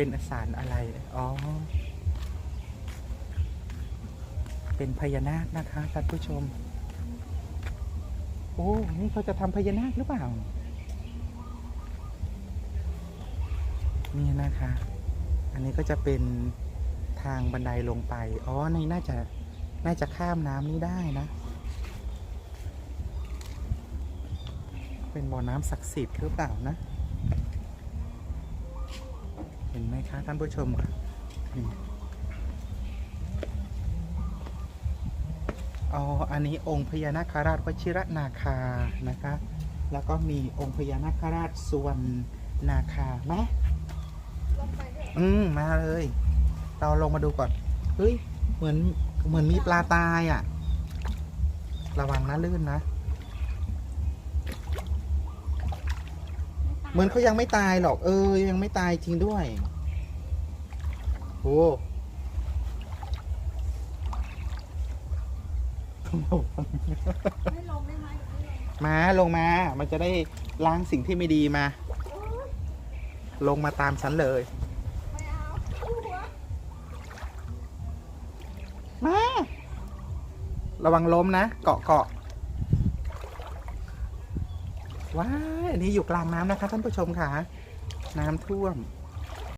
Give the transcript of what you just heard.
เป็นสารอะไร อ๋อ เป็นพญานาคนะคะท่านผู้ชม โอ้ นี่เขาจะทำพญานาคหรือเปล่า นี่นะคะ อันนี้ก็จะเป็นทางบันไดลงไป อ๋อนี่น่าจะ น่าจะข้ามน้ำนี้ได้นะ เป็นบ่อน้ำศักดิ์สิทธิ์หรือเปล่านะ คะท่านผู้ชมค่ะนี่อ๋ออันนี้องค์พญานาคราชวชิระนาคานะคะ แล้วก็มีองค์พญานาคราชส่วนนาคาไหมอืมมาเลย เราลงมาดูก่อน เฮ้ย เหมือนเหมือนมีปลาตายอะ่ะ ระวังนะลื่นนะ เหมือนเขายังไม่ตายหรอก เออ ยังไม่ตายจริงด้วย โอ้ไม่ลงได้ไหมไม่ลงมาลงมา มันจะได้ล้างสิ่งที่ไม่ดีมา ลงมาตามฉันเลย ไม่เอาหัวมา ระวังล้มนะ เกาะเกาะว้ายอันนี้อยู่กลางน้ำนะคะท่านผู้ชมค่ะ น้ำท่วม